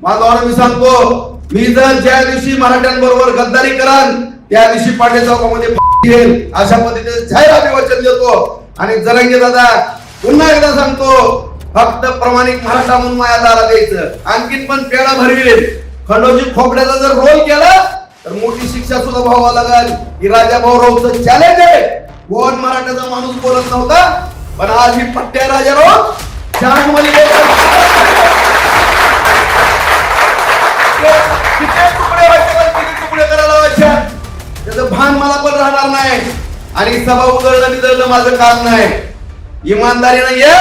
माझा मी सांगतो मी जर ज्या दिवशी मराठ्यांबरोबर गद्दारी कराल त्या दिवशी पांडे चौकामध्ये घेईल अशा पद्धतीने जाहीर वचन देतो. आणि जरंगे दादा पुन्हा एकदा सांगतो फक्त प्रमाणिक मराठा म्हणून माया दारा द्यायचं आणखीन पण पेढा भरवेल खंडोजी खोपड्याचा जर रोल केला तर मोठी शिक्षा सुद्धा व्हावा लागेल. ही राजा भाऊरावचं चॅलेंज आहे. कोण मराठाचा माणूस बोलत नव्हता पण आज ही पट्ट्या राजाराव चार किती तुकडे व्हायचे किती तुकडे करायला व्हायच्या त्याचं भान मला पण राहणार नाही. आणि सभा उघडलं निधळलं माझं काम नाही. इमानदारीनं ये.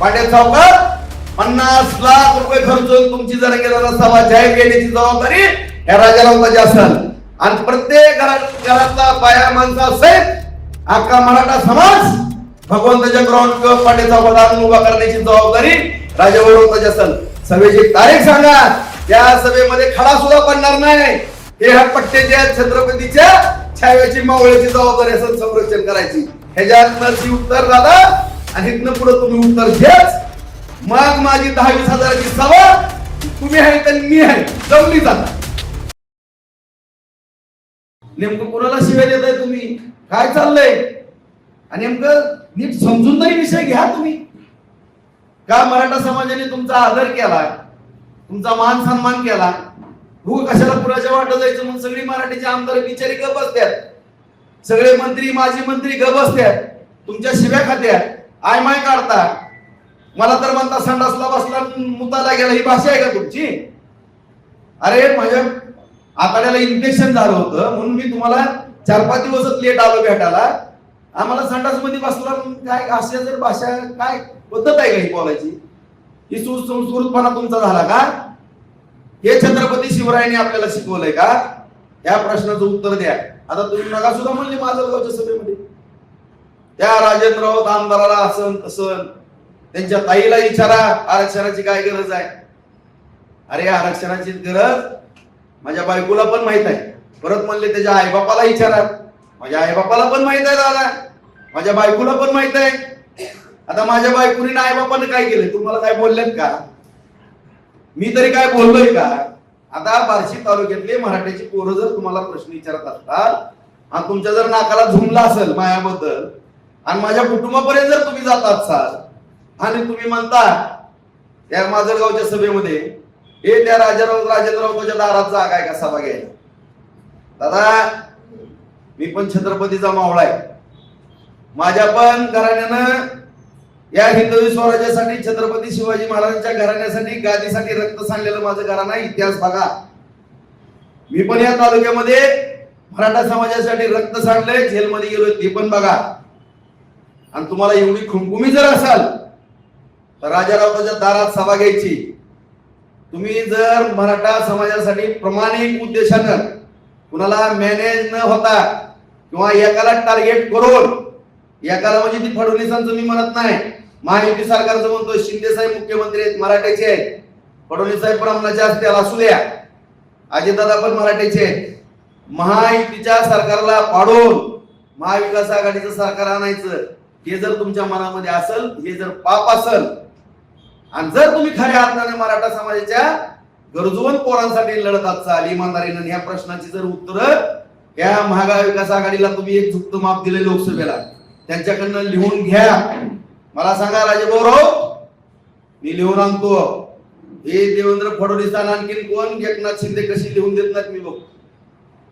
पाटील चौकात पन्नास लाख रुपये खर्चून तुमची जर गेला सभा जाहीर केल्याची जबाबदारी या राजारावताची असेल. आणि प्रत्येक घरात घरातला बाया माणसा सहित अख्खा मराठा समाज भगवंताच्या ग्राउंड किंवा पाटील सावकार उभा करण्याची जबाबदारी राजावरताची असेल. सभेची तारीख सांगा. त्या सभेमध्ये खडा सुद्धा पडणार नाही. हे ह्या पट्ट्याच्या छत्रपतीच्या छाव्याची मावळ्याची जबाबदारी असेल संरक्षण करायची. ह्याच्यात उत्तर दादा आणि इथनं पुढे तुम्ही उत्तर घ्याच मग माझी दहा वीस हजाराची सभा तुम्ही आहे तर मी आहे. जमली जाता. नेमकं कोणाला शिव्या देताय तुम्ही? काय चाललंय? आणि नेमकं नीट समजून तरी विषय घ्या तुम्ही. का मराठा समाजाने तुमचा आदर केला तुमचा मान सन्मान केला. हो कशाला पुराच्या वाटत जायचं? म्हणून सगळी मराठीचे आमदार बिचारी गप बसत्यात सगळे मंत्री माजी मंत्री ग बसत्यात तुमच्या शिव्या खात्यात. आय माय काढता. मला तर म्हणता संडासला बसला मुताला गेला. ही भाषा आहे का तुमची? अरे माझ्या आताड्याला इन्फेक्शन झालं होतं. म्हणून मी तुम्हाला चार पाच दिवसच लेट आलो भेटायला. आम्हाला संडासमध्ये बसला. काय अशा जर भाषा काय पद्धत आहे का ही बोलायची? ही सुसंस्कृतपणा तुमचा झाला का? हे छत्रपती शिवरायांनी आपल्याला शिकवलंय का? या प्रश्नाचं उत्तर द्या. आता तुम्ही नका सुद्धा म्हणले माजलगावच्या सभेमध्ये. त्या राजेंद्र राऊत आमदाराला असन तसन. त्यांच्या ताईला विचारा आरक्षणाची काय गरज आहे? अरे आरक्षणाची गरज माझ्या बायकोला पण माहीत आहे. परत म्हणले त्याच्या आईबापाला विचारा माझ्या आईबापाला पण माहीत आहे दादा. माझ्या बायकोला पण माहीत आहे. आता माझ्या बायकोनी आईबापाने काय केलं तुम्हाला काय बोललेत का? मी तरी काय बोललोय का? आता बार्शी तालुक्यातले मराठ्याची पोरं जर तुम्हाला प्रश्न विचारत असतात आणि तुमच्या जर नाकाला झुमला असेल मायाबद्दल आणि माझ्या कुटुंबापर्यंत जर तुम्ही जात असाल आणि तुम्ही म्हणता त्या माजलगावच्या सभेमध्ये हे त्या राजाराव राजेंद्रराव तुझ्या दारात जागा आहे का सभा घ्यायला? दादा मी पण छत्रपतीचा मावळा आहे. माझ्या पण घराण्यानं या हिंदवी स्वराज्यासाठी छत्रपती शिवाजी महाराजांच्या घराण्यासाठी गादीसाठी रक्त सांडलेलं माझं घराणा इतिहास बघा. मी पण या तालुक्यामध्ये मराठा समाजासाठी रक्त सांडलंय जेलमध्ये गेलोय ते पण बघा. आणि तुम्हाला एवढी खुमखुमी जर असाल तर राजारावताच्या दारात सभा घ्यायची. तुम्ही जर मराठा समाजासाठी प्रामाणिक उद्देशानं कुणाला मॅनेज न होता किंवा एकाला टार्गेट करून या म्हणजे ती फडणवीसांचं मी म्हणत नाही. महायुती सरकारचं म्हणतो शिंदे साहेब मुख्यमंत्री आहेत मराठ्याचे आहेत. फडणवीस साहेब जास्त असतील असू द्या. अजितदादा पण मराठ्याचे आहेत. महायुतीच्या सरकारला पाडून महाविकास आघाडीचं सरकार आणायचं हे जर तुमच्या मनामध्ये असेल हे जर पाप असेल आणि जर तुम्ही खऱ्या अर्थाने मराठा समाजाच्या गरजवंत पोरांसाठी लढत असाल इमानदारीनं या प्रश्नाची जर उत्तर या महाविकास आघाडीला तुम्ही एक झुक्त माप दिले लोकसभेला. त्यांच्याकडनं लिहून घ्या. मला सांगा राजेभाऊ मी लिहून आणतो. हे देवेंद्र फडणवीस आणि आणखीन कोण एकनाथ शिंदे कशी लिहून देत नाहीत मी बघ.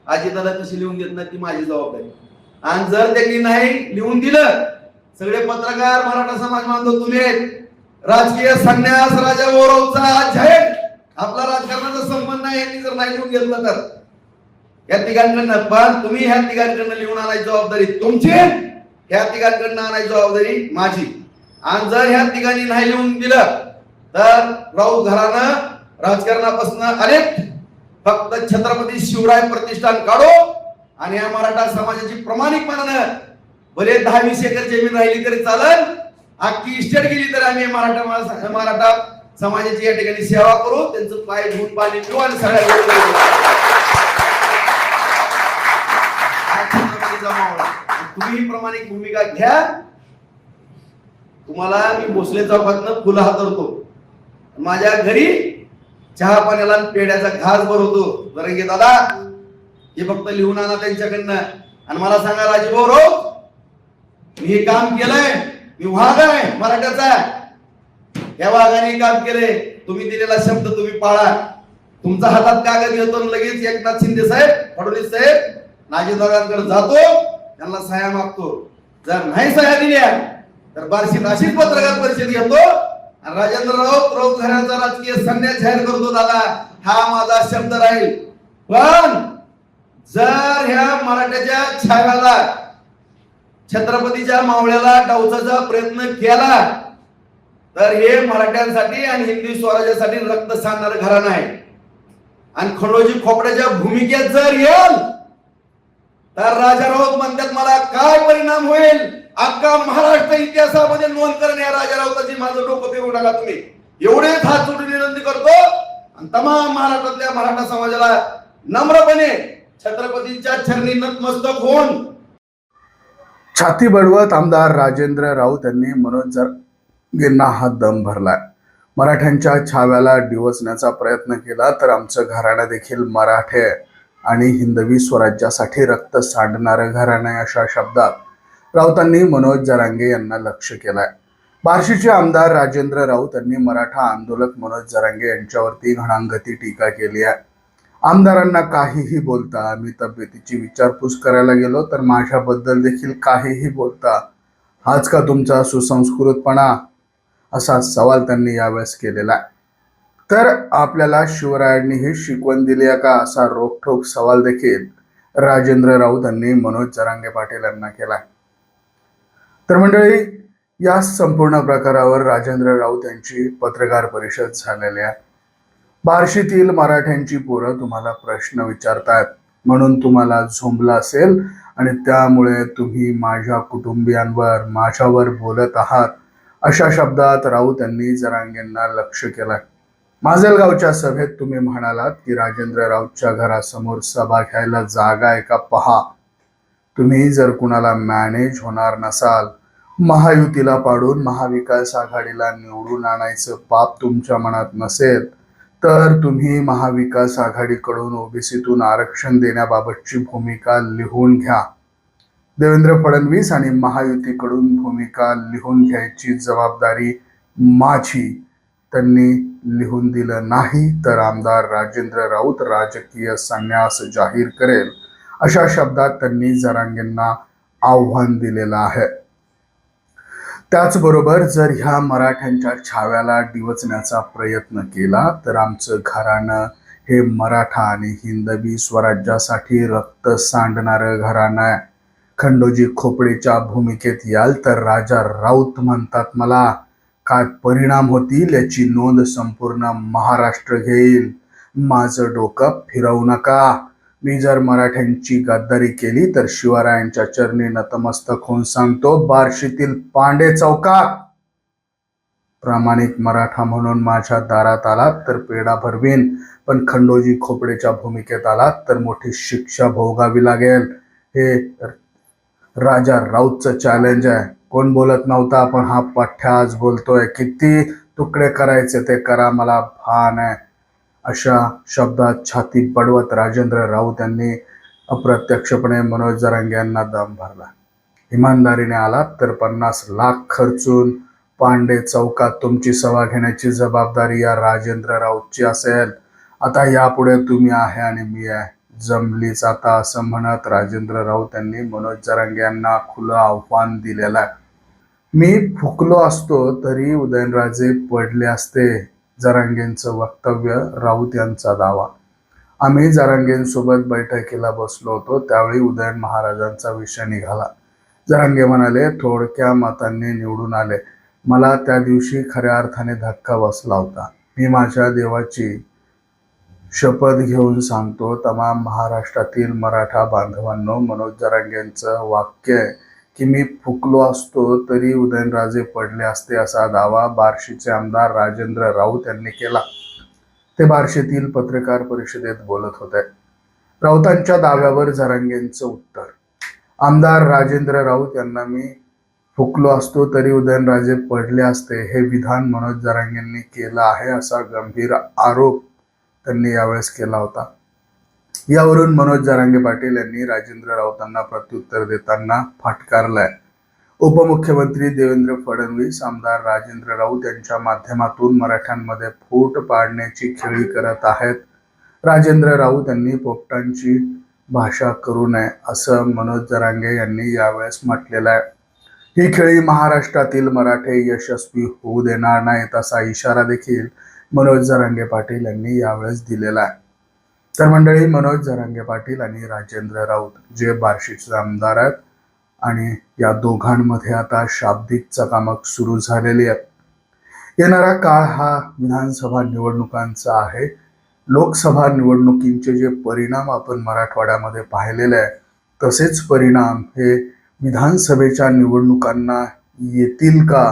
आजीदादा कशी लिहून देत नाहीत ती माझी जबाबदारी. आणि जर त्यांनी नाही लिहून दिलं सगळे पत्रकार मराठा समाज बांधव तुम्ही राजकीय संन्यास राजा गौरवचा आज आपला राजकारणाचा संबंध नाही यांनी जर नाही लिहून घेतलं तर. या तिघांकडनं पण तुम्ही ह्या तिघांकडनं लिहून आणायची जबाबदारी तुमची. ह्या तिघांकडनं आणायची जबाबदारी माझी. आणि जर ह्या तिघांनी नाही लिहून दिलं तर राऊत घरानं राजकारणापासून अनेक फक्त छत्रपती शिवराय प्रतिष्ठान काढो आणि या मराठा समाजाची प्रामाणिकपणानं भले दहा वीस एकर जमीन राहिली तरी चालल अख्खी इस्टेट गेली तर आम्ही मराठा मराठा समाजाची या ठिकाणी सेवा करू त्यांचं पाय धुवून पाणी पिऊ आणि सगळ्या तुम्ही ही भूमिका घ्या. तुम्हाला मी भोसले चौकातनं फुलं हातरतो. माझ्या घरी चहा पाण्याला पेढ्याचा घास भरवतो. जरंगे दादा? हे फक्त लिहून आणा त्यांच्याकडनं. आणि मला सांगा राजीभाऊ रो मी हे काम केलंय. मी वाघ आहे मराठ्याचा या वाघाने हे काम केले तुम्ही दिलेला शब्द तुम्ही पाळा. तुमचा हातात कागद घेतो आणि लगेच एकनाथ शिंदे साहेब फडणवीस साहेब नाजीदादांकडे जातो. त्यांना सह्या मागतो. जर नाही सह्या दिल्या तर बार्शी नाशिक पत्रकार परिषद घेतो. आणि राजेंद्र राऊत राऊत घराचा राजकीय संन्यास जाहीर करतो दादा. हा माझा शब्द राहील. पण जर ह्या मराठ्याच्या छाव्याला छत्रपतीच्या मावळ्याला डावचाचा प्रयत्न केला तर हे मराठ्यांसाठी आणि हिंदी स्वराज्यासाठी रक्त सांगणार घराणं आहे. आणि खंडोजी खोपड्याच्या भूमिकेत जर येईल तर राजा राऊत म्हणतात मला काय परिणाम होईल? अख्खा महाराष्ट्र इतिहासामध्ये नोंद करणे या राजा राऊताची माझं डोकं फिरू नका तुम्ही. एवढेच हात जोडून विनंती करतो. आणि तमाम महाराष्ट्रातल्या मराठा समाजाला नम्रपणे छत्रपतींच्या चरणी नतमस्तक होऊन छाती बडवत आमदार राजेंद्र राऊत यांनी मनोज जरगेंना हा दम भरलाय. मराठ्यांच्या छाव्याला डिवचण्याचा प्रयत्न केला तर आमचं घराणं देखील मराठे आणि हिंदवी स्वराज्यासाठी रक्त सांडणारं घराणं आहे अशा शब्दात राऊतांनी मनोज जरांगे यांना लक्ष केलंय. बार्शीचे आमदार राजेंद्र राऊत यांनी मराठा आंदोलक मनोज जरांगे यांच्यावरती घणांगती टीका केली आहे. आमदारांना काहीही बोलता मी तब्येतीची विचारपूस करायला गेलो तर माझ्याबद्दल देखील काहीही बोलता. हाच का तुमचा सुसंस्कृतपणा? असा सवाल त्यांनी यावेळेस केलेला आहे. तर आपल्याला शिवरायांनी ही शिकवण दिली आहे का असा रोखठोक सवाल देखील राजेंद्र राऊत यांनी मनोज जरांगे पाटील यांना केला तर मंडळी या संपूर्ण प्रकारावर राजेंद्र राऊत यांची पत्रकार परिषद झालेली आहे. बार्शीतील मराठ्यांची पोरं तुम्हाला प्रश्न विचारतायत. म्हणून तुम्हाला झोंबला असेल आणि त्यामुळे तुम्ही माझ्या कुटुंबियांवर माझ्यावर बोलत आहात अशा शब्दात राऊत यांनी जरांगेंना लक्ष केलंय. माजलगावच्या सभेत तुम्ही म्हणालात की राजेंद्र राऊतच्या घरासमोर सभा घ्यायला जागा आहे का? पहा. तुम्ही जर कुणाला मॅनेज होणार नसाल महायुतीला पाडून महाविकास आघाडीला निवडून आणायचं पाप तुमच्या मनात नसेल तर तुम्ही महाविकास आघाडीकडून ओबीसीतून आरक्षण देण्याबाबतची भूमिका लिहून घ्या. देवेंद्र फडणवीस आणि महायुतीकडून भूमिका लिहून घ्यायची जबाबदारी माझी त्यांनी लिहून दिलं नाही तर आमदार राजेंद्र राऊत राजकीय संन्यास जाहीर करेल अशा शब्दात त्यांनी जरांगेंना आव्हान दिलेलं आहे. त्याचबरोबर जर ह्या मराठ्यांच्या छाव्याला डिवचण्याचा प्रयत्न केला तर आमचं घराणं हे मराठा आणि हिंदवी स्वराज्यासाठी रक्त सांडणारं घराणं आहे. खंडोजी खोपडेच्या भूमिकेत याल तर राजा राऊत म्हणतात मला. काय परिणाम होतील याची नोंद संपूर्ण महाराष्ट्र घेईल. माझं डोकं फिरवू नका. मी जर मराठ्यांची गद्दारी केली तर शिवरायांच्या चरणी नतमस्तक होऊन सांगतो बार्शीतील पांडे चौकात. प्रामाणिक मराठा म्हणून माझ्या दारात आलात तर पेढा भरवीन पण खंडोजी खोपडेच्या भूमिकेत आलात तर मोठी शिक्षा भोगावी लागेल. हे राजा राऊतचं चॅलेंज आहे. कोण बोलत नव्हता पण हा पठ्ठ्या आज बोलतोय. किती तुकडे करायचे ते करा मला भान आहे. अशा शब्दात छाती पडवत राजेंद्र राऊत यांनी अप्रत्यक्षपणे मनोज जरांगे यांना दम भरला. इमानदारीने आलात तर पन्नास लाख खर्चून पांडे चौकात तुमची सभा घेण्याची जबाबदारी या राजेंद्र राऊतची असेल. आता यापुढे तुम्ही आहे आणि मी आहे. जमली जाता असं म्हणत राजेंद्र राऊत यांनी मनोज जरांगे यांना खुलं आव्हान दिलेलं आहे. मी फुकलो असतो तरी उदयनराजे पडले असते जरांगेंचं वक्तव्य राऊत यांचा दावा. आम्ही जरांगेंसोबत बैठकीला बसलो होतो त्यावेळी उदयन महाराजांचा विषय निघाला. जरांगे म्हणाले थोडक्या मतांनी निवडून आले. मला त्या दिवशी खऱ्या अर्थाने धक्का बसला होता. मी माझ्या देवाची शपथ घेऊन सांगतो तमाम महाराष्ट्रातील मराठा बांधवांनो मनोज जरांगेंचं वाक्य आहे की मी फुकलो असतो तरी उदयनराजे पडले असते असा दावा बार्शीचे आमदार राजेंद्र राऊत यांनी केला. ते बार्शीतील पत्रकार परिषदेत बोलत होते. राऊतांच्या दाव्यावर जरांगेंचं उत्तर आमदार राजेंद्र राऊत यांना मी फुकलो असतो तरी उदयनराजे पडले असते हे विधान मनोज जरांगेंनी केलं आहे असा गंभीर आरोप त्यांनी यावेळेस केला होता. यावरून मनोज जारांगे पाटील यांनी राजेंद्र राऊतांना प्रत्युत्तर देताना फाटकारलाय. उपमुख्यमंत्री देवेंद्र फडणवीस आमदार राजेंद्र राऊत यांच्या माध्यमातून मराठ्यांमध्ये फूट पाडण्याची खेळी करत आहेत. राजेंद्र राऊत यांनी पोपटांची भाषा करू नये असं मनोज जरांगे यांनी यावेळेस म्हटलेलं आहे. ही खेळी महाराष्ट्रातील मराठे यशस्वी होऊ देणार नाहीत असा इशारा देखील मनोज जरांगे पाटील यांनी यावेळेस दिलेला आहे. तर मंडळी मनोज जरांगे पाटील आणि राजेंद्र राऊत जे बार्शीचे आमदार आहेत आणि या दोघांमध्ये आता शाब्दिक चकामक सुरू झालेली आहे. येणारा काळ हा विधानसभा निवडणुकांचा आहे. लोकसभा निवडणुकींचे जे परिणाम आपण मराठवाड्यामध्ये पाहिलेले आहे तसेच परिणाम हे विधानसभेच्या निवडणुकांना येतील का?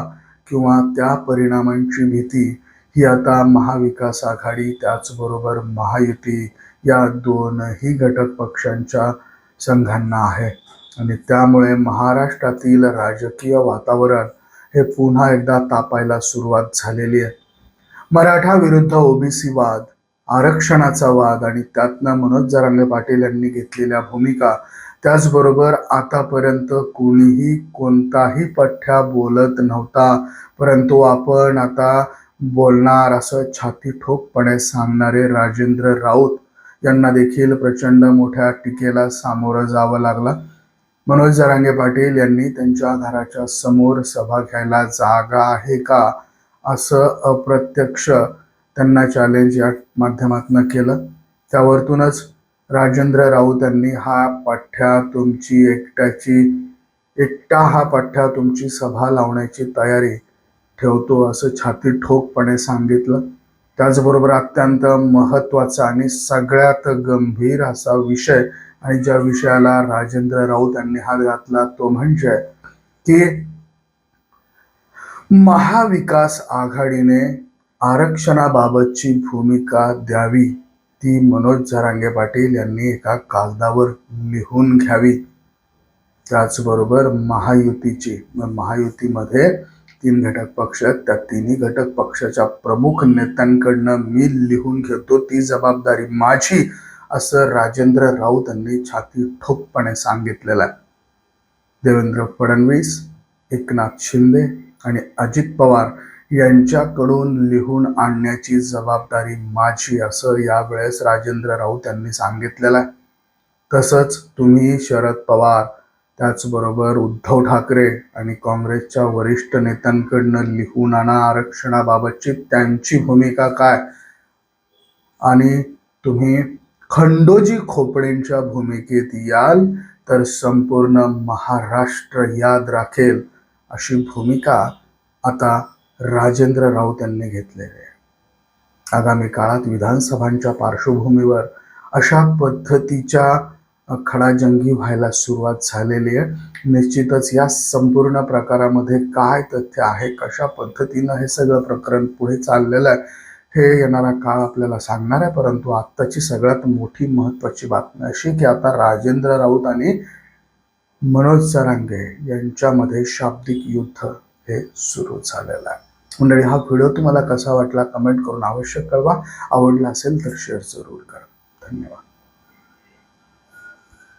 किंवा त्या परिणामांची भीती ही आता महाविकास आघाडी त्याचबरोबर महायुती या दोनही घटक पक्षांच्या संघांना आहे. आणि त्यामुळे महाराष्ट्रातील राजकीय वातावरण हे पुन्हा एकदा तापायला सुरुवात झालेली आहे. मराठा विरुद्ध ओबीसी वाद आरक्षणाचा वाद आणि त्यातनं मनोज जरांगे पाटील यांनी घेतलेल्या भूमिका त्याचबरोबर आतापर्यंत कोणीही कोणताही पठ्ठ्या बोलत नव्हता. परंतु आपण आता बोलणार असं छाती ठोकपणे सांगणारे राजेंद्र राऊत यांना देखील प्रचंड मोठ्या टीकेला सामोरं जावं लागलं. मनोज जरांगे पाटील यांनी त्यांच्या घराच्या समोर सभा घ्यायला जागा आहे का असं अप्रत्यक्ष त्यांना चॅलेंज या माध्यमातून केलं. त्यावरतूनच राजेंद्र राऊत यांनी हा पठ्ठ्या तुमची एकट्याची एकटा हा पठ्ठ्या तुमची सभा लावण्याची तयारी ठेवतो असं छाती ठोकपणे सांगितलं. त्याचबरोबर अत्यंत महत्त्वाचा आणि सगळ्यात गंभीर असा विषय आणि ज्या विषयाला राजेंद्र राऊत यांनी हात घातला तो म्हणजे की महाविकास आघाडीने आरक्षणाबाबतची भूमिका द्यावी ती मनोज जरांगे पाटील यांनी एका कागदावर लिहून घ्यावी. त्याचबरोबर महायुतीची महायुतीमध्ये तीन घटक पक्ष आहेत. त्या तिन्ही घटक पक्षाच्या प्रमुख नेत्यांकडनं मी लिहून घेतो. ती जबाबदारी माझी असं राजेंद्र राऊत यांनी छाती ठोकपणे सांगितलेलं आहे. देवेंद्र फडणवीस एकनाथ शिंदे आणि अजित पवार यांच्याकडून लिहून आणण्याची जबाबदारी माझी असं यावेळेस राजेंद्र राऊत यांनी सांगितलेलं आहे. तसंच तुम्ही शरद पवार त्याचबरोबर उद्धव ठाकरे आणि काँग्रेसच्या वरिष्ठ नेत्यांकडनं लिहून आणा आरक्षणाबाबतची त्यांची भूमिका काय? आणि तुम्ही खंडोजी खोपडेंच्या भूमिकेत याल तर संपूर्ण महाराष्ट्र याद राखेल अशी भूमिका आता राजेंद्र राऊत यांनी घेतलेली आहे. आगामी काळात विधानसभांच्या पार्श्वभूमीवर अशा पद्धतीच्या खडाजंगी व्हायला सुरुवात झालेली आहे. निश्चितच या संपूर्ण प्रकारामध्ये काय तथ्य आहे कशा पद्धतीनं हे सगळं प्रकरण पुढे चाललेलं आहे हे येणारा काळ आपल्याला सांगणार आहे. परंतु आत्ताची सगळ्यात मोठी महत्त्वाची बातमी अशी की आता राजेंद्र राऊत आणि मनोज सरांगे यांच्यामध्ये शाब्दिक युद्ध हे सुरू झालेलं आहे. मंडळी हा व्हिडिओ तुम्हाला कसा वाटला कमेंट करून आवश्यक कळवा. आवडला असेल तर शेअर जरूर करा. धन्यवाद.